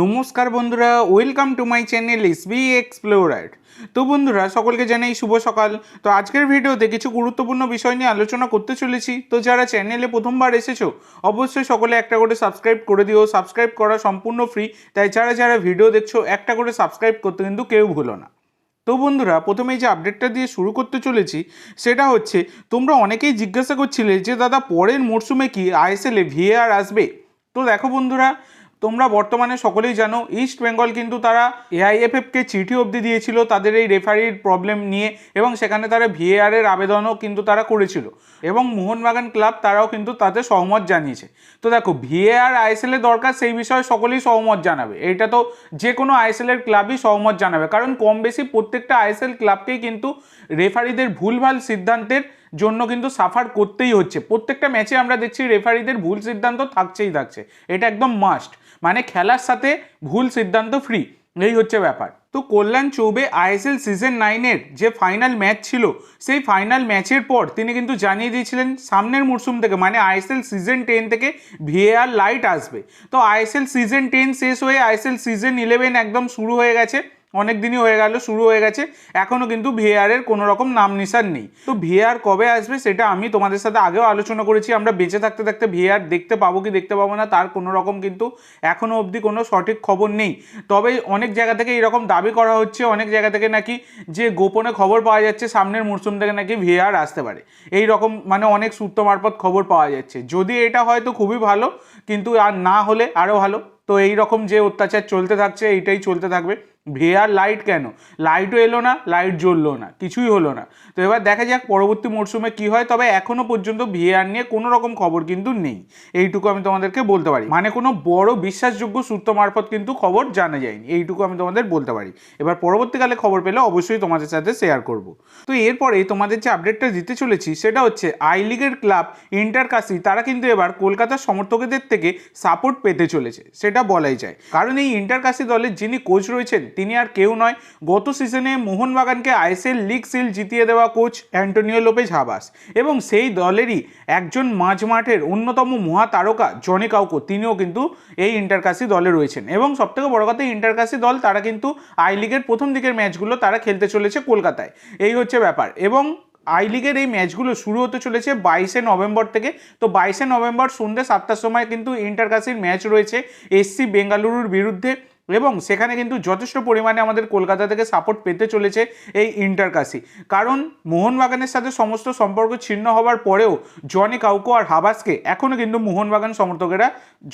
নমস্কার বন্ধুরা welcome to my channel S B explorer তো বন্ধুরা, সকলকে জানাই শুভ সকাল। তো আজকের ভিডিওতে কিছু গুরুত্বপূর্ণ বিষয় নিয়ে আলোচনা করতে চলেছি। তো যারা চ্যানেলে প্রথমবার এসেছ, অবশ্যই সকলে একটা করে সাবস্ক্রাইব করে দিও। সাবস্ক্রাইব করা সম্পূর্ণ ফ্রি তাই যারা যারা ভিডিও দেখছ, একটা করে সাবস্ক্রাইব করতে কিন্তু কেউ ভুলো না। তো বন্ধুরা, প্রথমেই যে আপডেটটা দিয়ে শুরু করতে চলেছি, সেটা হচ্ছে, তোমরা অনেকেই জিজ্ঞাসা করছিলে যে, দাদা, পরের মরশুমে কি আইএসএলে ভিএআর আসবে? তো দেখো বন্ধুরা তোমরা বর্তমানে সকলেই জানো ইস্ট বেঙ্গল কিন্তু তারা এআইএফএফকে চিঠি অবধি দিয়েছিল তাদের এই রেফারির প্রবলেম নিয়ে এবং সেখানে তারা ভিএআর এর আবেদনও কিন্তু তারা করেছিল। এবং মোহনবাগান ক্লাব তারাও কিন্তু তাতে সহমত জানিয়েছে। তো দেখো ভিএআর আইএসএল এর দরকার, সেই বিষয়ে সকলেই সহমত জানাবে। এটা তো যে কোনো আইএসএল এর ক্লাবই সহমত জানাবে। কারণ কম বেশি প্রত্যেকটা আইএসএল ক্লাবকেই কিন্তু রেফারিদের ভুলভাল সিদ্ধান্তের জন্য কিন্তু সাফার করতেই হচ্ছে। প্রত্যেকটা ম্যাচে আমরা দেখছি রেফারিদের ভুল সিদ্ধান্ত থাকছেই থাকছে। এটা একদম মাস্ট মানে খেলার সাথে ভুল সিদ্ধান্ত ফ্রি এই হচ্ছে ব্যাপার। তো কল্যাণ চৌবে আইএসএল সিজন নাইনের যে ফাইনাল ম্যাচ ছিল, সেই ফাইনাল ম্যাচের পর তিনি কিন্তু জানিয়ে দিয়েছিলেন, সামনের মরশুম থেকে মানে আইএসএল সিজন টেন থেকে ভিএআর লাইট আসবে। তো আইএসএল সিজন টেন শেষ হয়ে আইএসএল সিজন ইলেভেন একদম শুরু হয়ে গেছে। অনেক দিনই হয়ে গেল, শুরু হয়ে গেছে। এখনও কিন্তু ভিআর এর কোনো রকম নাম নিশান নেই। তো ভিআর কবে আসবে সেটা আমি তোমাদের সাথে আগেও আলোচনা করেছি। আমরা বেঁচে থাকতে থাকতে ভিআর দেখতে পাবো কি দেখতে পাবো না, তার কোনো রকম কিন্তু এখনও অবধি কোনো সঠিক খবর নেই। তবে অনেক জায়গা থেকে এরকম দাবি করা হচ্ছে, অনেক জায়গা থেকে নাকি যে গোপনে খবর পাওয়া যাচ্ছে, সামনের মরশুম থেকে নাকি ভিআর আসতে পারে। এই রকম মানে অনেক সূত্র মারফত খবর পাওয়া যাচ্ছে। যদি এটা হয় তো খুবই ভালো, কিন্তু আর না হলে আরও ভালো। তো এই রকম যে অত্যাচার চলতে থাকছে, এইটাই চলতে থাকবে। ভিআর লাইট কেন? লাইটও এলো না, লাইট জ্বললো না, কিছুই হলো না। তো এবার দেখা যাক পরবর্তী মরশুমে কি হয়, তবে এখনও পর্যন্ত ভিআর নিয়ে কোনো রকম খবর কিন্তু নেই। এইটুকু আমি তোমাদেরকে বলতে পারি। মানে কোনো বড় বিশ্বাসযোগ্য সূত্র মারফত কিন্তু খবর জানা যায়নি। এইটুকু আমি তোমাদের বলতে পারি। এবার পরবর্তীকালে খবর পেলে অবশ্যই তোমাদের সাথে শেয়ার করব। তো এরপরে তোমাদের যে আপডেটটা দিতে চলেছি, সেটা হচ্ছে আই লিগের ক্লাব ইন্টার কাসি তারা কিন্তু এবার কলকাতার সমর্থকদের থেকে সাপোর্ট পেতে চলেছে, সেটা বলাই যায়। কারণ এই ইন্টার কাসি দলের যিনি কোচ রয়েছেন তিনি আর কেউ নয়, গত সিজনে মোহনবাগানকে আইএসএল লিগ সিল জিতিয়ে দেওয়া কোচ অ্যান্টোনিও লোপেজ হাবাস এবং সেই দলেরই একজন মাঝ মাঠের অন্যতম মহা তারকা জনি কাউকো, তিনিও কিন্তু এই ইন্টারকাসি দলে রয়েছেন। এবং সবথেকে বড় কথা ইন্টারকাসি দল তারা কিন্তু আই লিগের প্রথম দিকের ম্যাচগুলো তারা খেলতে চলেছে কলকাতায়। এই হচ্ছে ব্যাপার। এবং আই লিগের এই ম্যাচগুলো শুরু হতে চলেছে বাইশে নভেম্বর থেকে। তো বাইশে নভেম্বর সন্ধ্যে সাতটার সময় কিন্তু ইন্টারকাসির ম্যাচ রয়েছে এসসি বেঙ্গালুরুর বিরুদ্ধে। এবং সেখানে কিন্তু যথেষ্ট পরিমাণে আমাদের কলকাতা থেকে সাপোর্ট পেতে চলেছে এই ইন্টারকাসি কারণ মোহনবাগানের সাথে সমস্ত সম্পর্ক ছিন্ন হওয়ার পরেও জনি কাউকো আর হাবাসকে এখনও কিন্তু মোহনবাগান সমর্থকেরা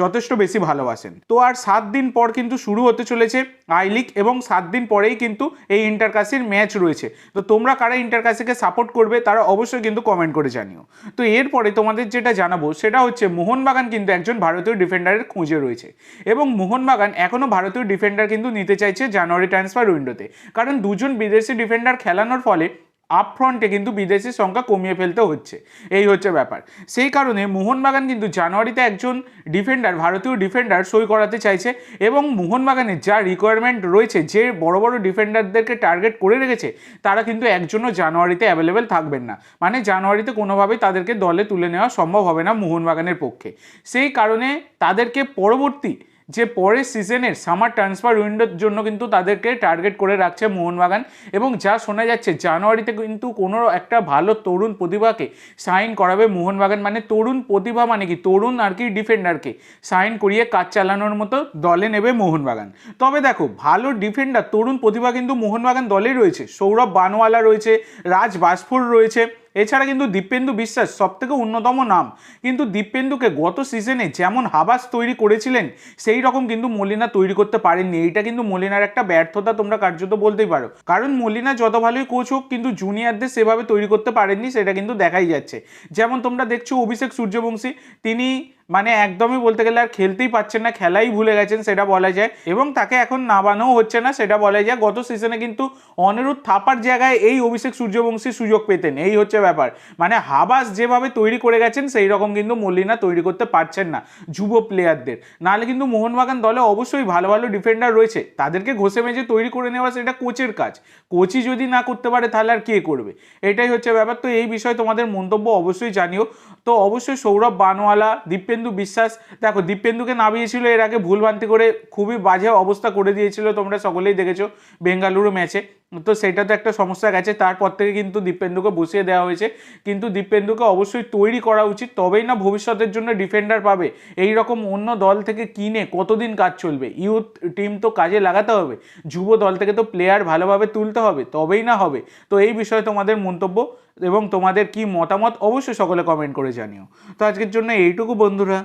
যথেষ্ট বেশি ভালোবাসেন। তো আর সাত দিন পর কিন্তু শুরু হতে চলেছে আই লিগ এবং সাত দিন পরেই কিন্তু এই ইন্টারকাসির ম্যাচ রয়েছে। তো তোমরা কারা ইন্টারকাসিকে সাপোর্ট করবে তারা অবশ্যই কিন্তু কমেন্ট করে জানিও। তো এরপরে তোমাদের যেটা জানাব সেটা হচ্ছে মোহনবাগান কিন্তু একজন ভারতীয় ডিফেন্ডারের খুঁজে রয়েছে। এবং মোহনবাগান এখনও ভারতীয় ডিফেন্ডার কিন্তু নিতে চাইছে জানুয়ারি ট্রান্সফার উইন্ডোতে কারণ দুজন বিদেশি ডিফেন্ডার খেলানোর ফলে আপ ফ্রন্টে কিন্তু বিদেশি সংখ্যা কমিয়ে ফেলতে হচ্ছে। এই হচ্ছে ব্যাপার। সেই কারণে মোহনবাগান কিন্তু জানুয়ারিতে একজন ডিফেন্ডার ভারতীয় ডিফেন্ডার সই করাতে চাইছে এবং মোহনবাগানের যা রিকোয়ারমেন্ট রয়েছে, যে বড় বড় ডিফেন্ডারদেরকে টার্গেট করে রেখেছে, তারা কিন্তু একজনও জানুয়ারিতে অ্যাভেলেবেল থাকবেন না। মানে জানুয়ারিতে কোনোভাবেই তাদেরকে দলে তুলে নেওয়া সম্ভব হবে না মোহনবাগানের পক্ষে। সেই কারণে তাদেরকে পরবর্তী যে পরের সিজনের সামার ট্রান্সফার উইন্ডোর জন্য কিন্তু তাদেরকে টার্গেট করে রাখছে মোহনবাগান এবং যা শোনা যাচ্ছে, জানুয়ারিতে কিন্তু কোনো একটা ভালো তরুণ প্রতিভাকে সাইন করাবে মোহনবাগান। মানে তরুণ প্রতিভা মানে কি? তরুণ আর কি ডিফেন্ডারকে সাইন করিয়ে কাজ চালানোর মতো দলে নেবে মোহনবাগান। তবে দেখো, ভালো ডিফেন্ডার তরুণ প্রতিভা কিন্তু মোহনবাগান দলেই রয়েছে। সৌরভ বানওয়ালা রয়েছে, রাজ বাসফুর রয়েছে এছাড়া কিন্তু দীপেন্দু বিশ্বাস সব থেকে অন্যতম নাম। কিন্তু দীপেন্দুকে গত সিজনে যেমন হাবাস তৈরি করেছিলেন, সেই রকম কিন্তু মলিনা তৈরি করতে পারেননি। এইটা কিন্তু মলিনার একটা ব্যর্থতা তোমরা কার্যত বলতেই পারো। কারণ মলিনা যত ভালোই কোচ হোক, কিন্তু জুনিয়রদের সেভাবে তৈরি করতে পারেননি, সেটা কিন্তু দেখাই যাচ্ছে। যেমন তোমরা দেখছ অভিষেক সূর্যবংশী, তিনি মানে একদমই বলতে গেলে আর খেলতেই পাচ্ছেন না, খেলাই ভুলে গেছেন সেটা বলা যায়। এবং তাকে এখন নামানোও হচ্ছে না, সেটা বলা যায়। গত সিজনে কিন্তু অনিরুদ্ধ থাপার জায়গায় এই অভিষেক সূর্যবংশী সুযোগ পেতেন, এই হচ্ছে ব্যাপার। মানে হাবাস যেভাবে তৈরি করে গেছেন, সেই রকম কিন্তু মল্লিনা তৈরি করতে পারছেন না, যুব প্লেয়ারদের নাহলে কিন্তু মোহনবাগান দলে অবশ্যই ভালো ভালো ডিফেন্ডার রয়েছে। তাদেরকে ঘষে মেজে তৈরি করে নেওয়া সেটা কোচের কাজ। কোচই যদি না করতে পারে, তাহলে আর কে করবে? এটাই হচ্ছে ব্যাপার। তো এই বিষয়ে তোমাদের মন্তব্য অবশ্যই জানিও। তো অবশ্যই সৌরভ বানওয়ালা দীপেন দীপেন্দু বিশ্বাস, দেখো দীপেন্দুকে নামিয়েছিল এর আগে ভুলভ্রান্তি করে খুবই বাজে অবস্থা করে দিয়েছিল, তোমরা সকলেই দেখেছ, বেঙ্গালুরু ম্যাচে তো সেটা তো একটা সমস্যা গেছে। তারপর থেকে কিন্তু দীপেন্দুকে বসিয়ে দেওয়া হয়েছে। কিন্তু দীপেন্দুকে অবশ্যই তৈরি করা উচিত। তবেই না ভবিষ্যতের জন্য ডিফেন্ডার পাবে। এই রকম অন্য দল থেকে কিনে কতদিন কাজ চলবে? ইউথ টিম তো কাজে লাগাতে হবে। যুব দল থেকে তো প্লেয়ার ভালোভাবে তুলতে হবে। তবেই না হবে। তো এই বিষয়ে তোমাদের মন্তব্য এবং তোমাদের কি মতামত অবশ্যই সকলে কমেন্ট করে জানিও। তো আজকের জন্য এইটুকু বন্ধুরা।